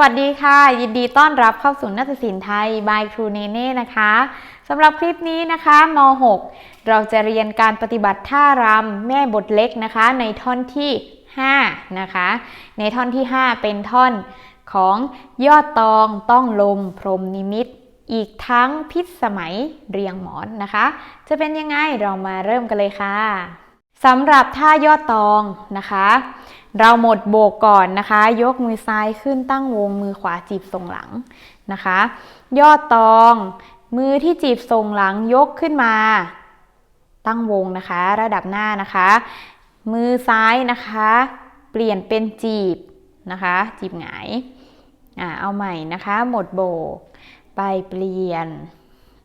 วัสดีค่ะ ยินดีต้อนรับเข้าสู่นาฏศิลป์ไทย by ครูเนเน่นะคะสำหรับคลิปนี้นะคะม .6 เราจะเรียนการปฏิบัติท่ารำแม่บทเล็กนะคะ ในท่อนที่ 5 นะคะ ในท่อนที่ 5 เป็นท่อนของยอดตองต้องลมพรหมนิมิต อีกทั้งพิษสมัยเรียงหมอนนะคะ จะเป็นยังไงเรามาเริ่มกันเลยค่ะ สำหรับท่ายอดตองนะคะ เราหมดโบกก่อนนะคะ ยกมือซ้ายขึ้นตั้งวงมือขวาจีบทรงหลังนะคะ ยอดตอง มือที่จีบทรงหลังยกขึ้นมา ตั้งวงนะคะ ระดับหน้านะคะ มือซ้ายนะคะ เปลี่ยนเป็นจีบนะคะ จีบหงายอ่าเอาใหม่นะคะ หมดโบก ไปเปลี่ยน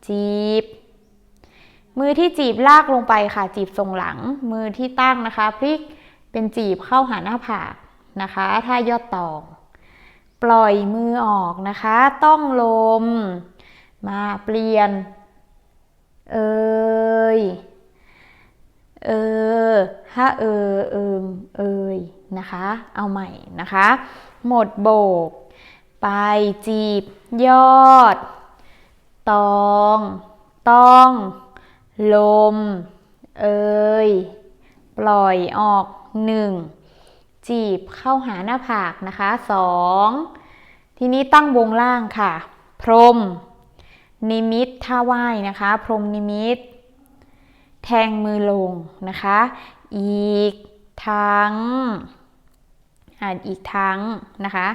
จีบ มือที่จีบลากลงไปค่ะ จีบทรงหลัง มือที่ตั้งนะคะพลิกเป็นจีบเข้าหาหน้าผากนะคะ ถ้ายอดตอง ปล่อยมือออกนะคะ ต้องลม มาเปลี่ยน เอยเออฮะเออเอิมเอยนะคะ เอาใหม่นะคะ หมดโบก ไปจีบยอด ตองต้อง ลม เอยปล่อยออก 1. จีบเข้าหาหน้าผากนะคะ 2. ทีนี้ตั้งวงล่างค่ะ พรม นิมิตท่าไหว้นะคะ พรมนิมิต แทงมือลงนะคะ อีกทั้งอ่านอีกทั้งนะคะ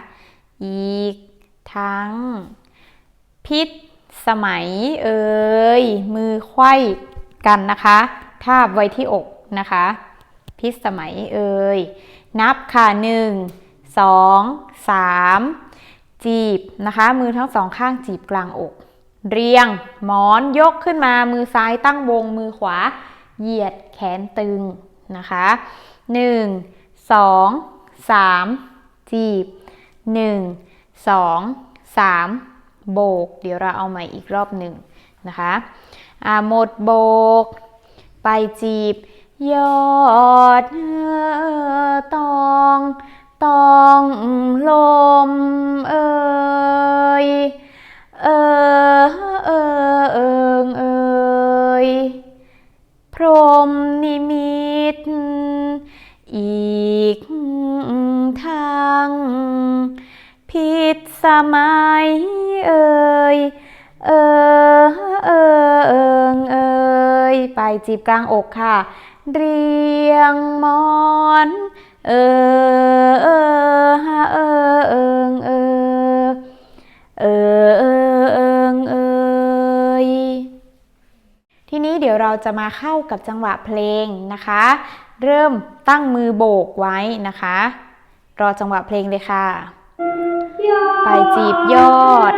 อีกทั้ง พิษ สมัยเอ่ยมือไขว้กันนะคะทาบไว้ที่อกนะคะ พิษสมัยเอ่ยนับค่ะหนึ่งสองสามจีบนะคะ มือทั้งสองข้างจีบกลางอก เรียงหมอนยกขึ้นมามือซ้ายตั้งวงมือขวา เหยียดแขนตึงนะคะหนึ่งสองสามจีบหนึ่งสองสาม โบก เดี๋ยวเราเอาใหม่อีกรอบหนึ่งนะคะอาหมดโบก ไปจีบ ยอดตองตองลมเอยเออเออเอิงเอยพรหมนิมิต อีกทาง พิษสมัย เอ่ยเออเออเอิงเอยไปจีบกลางอกค่ะ เรียงมอนเออเออเออเอิงเออเออเออเอิงเอยทีนี้เดี๋ยวเราจะมาเข้ากับจังหวะเพลงนะคะ เริ่มตั้งมือโบกไว้นะคะ รอจังหวะเพลงเลยค่ะ ไปจีบยอด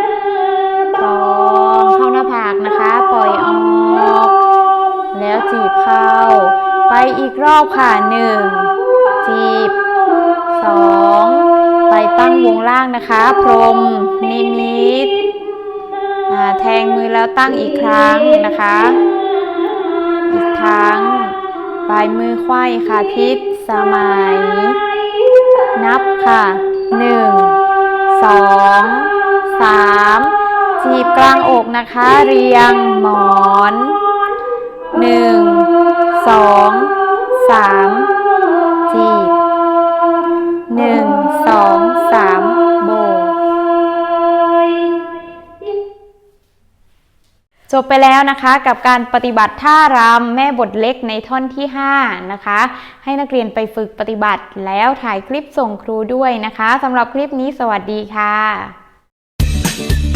รอบค่ะหนึ่งจีบสองไปตั้งวงล่างนะคะ พรม นิมิตอ่าแทงมือแล้วตั้งอีกครั้งนะคะ อีกครั้งปลายมือไขว้ค่ะพิษสมัย นับค่ะหนึ่งสองสามจีบกลางอกนะคะ เรียงหมอนหนึ่งสอง สามจีบหนึ่งสองสามโบ จบไปแล้วนะคะกับการปฏิบัติท่ารำแม่บทเล็กในท่อนที่ 5 นะคะ ให้นักเรียนไปฝึกปฏิบัติแล้วถ่ายคลิปส่งครูด้วยนะคะสำหรับคลิปนี้สวัสดีค่ะ